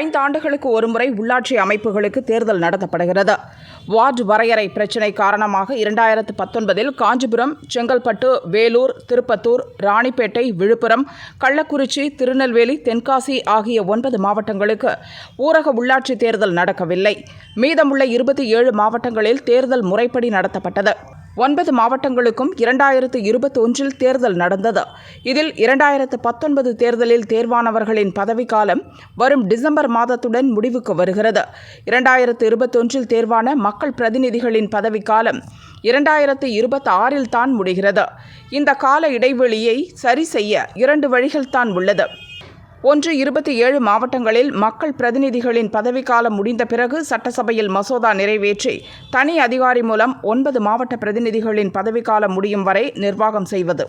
ஐந்து ஆண்டுகளுக்கு ஒருமுறை உள்ளாட்சி அமைப்புகளுக்கு தேர்தல் நடத்தப்படுகிறது. வார்டு வரையறை பிரச்சினை காரணமாக இரண்டாயிரத்து பத்தொன்பதில் காஞ்சிபுரம் செங்கல்பட்டு வேலூர் திருப்பத்தூர் ராணிப்பேட்டை விழுப்புரம் கள்ளக்குறிச்சி திருநெல்வேலி தென்காசி ஆகிய ஒன்பது மாவட்டங்களுக்கு ஊரக உள்ளாட்சி தேர்தல் நடக்கவில்லை. மீதமுள்ள இருபத்தி ஏழு மாவட்டங்களில் தேர்தல் முறைப்படி நடத்தப்பட்டது. ஒன்பது மாவட்டங்களுக்கும் இரண்டாயிரத்து இருபத்தொன்றில் தேர்தல் நடந்தது. இதில் இரண்டாயிரத்து பத்தொன்பது தேர்தலில் தேர்வானவர்களின் பதவிக்காலம் வரும் டிசம்பர் மாதத்துடன் முடிவுக்கு வருகிறது. இரண்டாயிரத்து இருபத்தொன்றில் தேர்வான மக்கள் பிரதிநிதிகளின் பதவிக்காலம் இரண்டாயிரத்து இருபத்தி ஆறில் தான் முடிகிறது. இந்த கால இடைவெளியை சரி செய்ய இரண்டு வழிகள் தான் உள்ளது. ஒன்று இருபத்தி ஏழு மாவட்டங்களில் மக்கள் பிரதிநிதிகளின் பதவிக்காலம் முடிந்த பிறகு சட்டசபையில் மசோதா நிறைவேற்றி தனி அதிகாரி மூலம் ஒன்பது மாவட்ட பிரதிநிதிகளின் பதவிக்காலம் முடியும் வரை நிர்வாகம் செய்வது.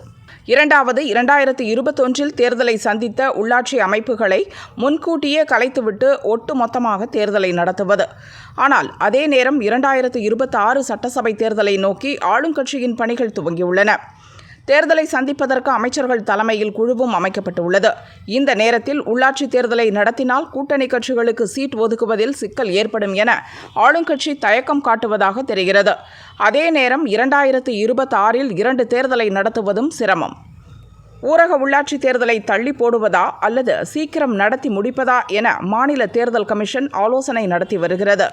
இரண்டாவது இரண்டாயிரத்து இருபத்தொன்றில் தேர்தலை சந்தித்த உள்ளாட்சி அமைப்புகளை முன்கூட்டியே கலைத்துவிட்டு ஒட்டுமொத்தமாக தேர்தலை நடத்துவது. ஆனால் அதே நேரம் இரண்டாயிரத்து இருபத்தாறு சட்டசபை தேர்தலை நோக்கி ஆளுங்கட்சியின் பணிகள் துவங்கியுள்ளன. தேர்தலை சந்திப்பதற்கு அமைச்சர்கள் தலைமையில் குழுவும் அமைக்கப்பட்டுள்ளது. இந்த நேரத்தில் உள்ளாட்சி தேர்தலை நடத்தினால் கூட்டணி கட்சிகளுக்கு சீட் ஒதுக்குவதில் சிக்கல் ஏற்படும் என ஆளுங்கட்சி தயக்கம் காட்டுவதாக தெரிகிறது. அதே நேரம் இரண்டாயிரத்து இருபத்தி ஆறில் இரண்டு தேர்தலை நடத்துவதும் சிரமம். ஊரக உள்ளாட்சி தேர்தலை தள்ளி போடுவதா அல்லது சீக்கிரம் நடத்தி முடிப்பதா என மாநில தேர்தல் கமிஷன் ஆலோசனை நடத்தி வருகிறது.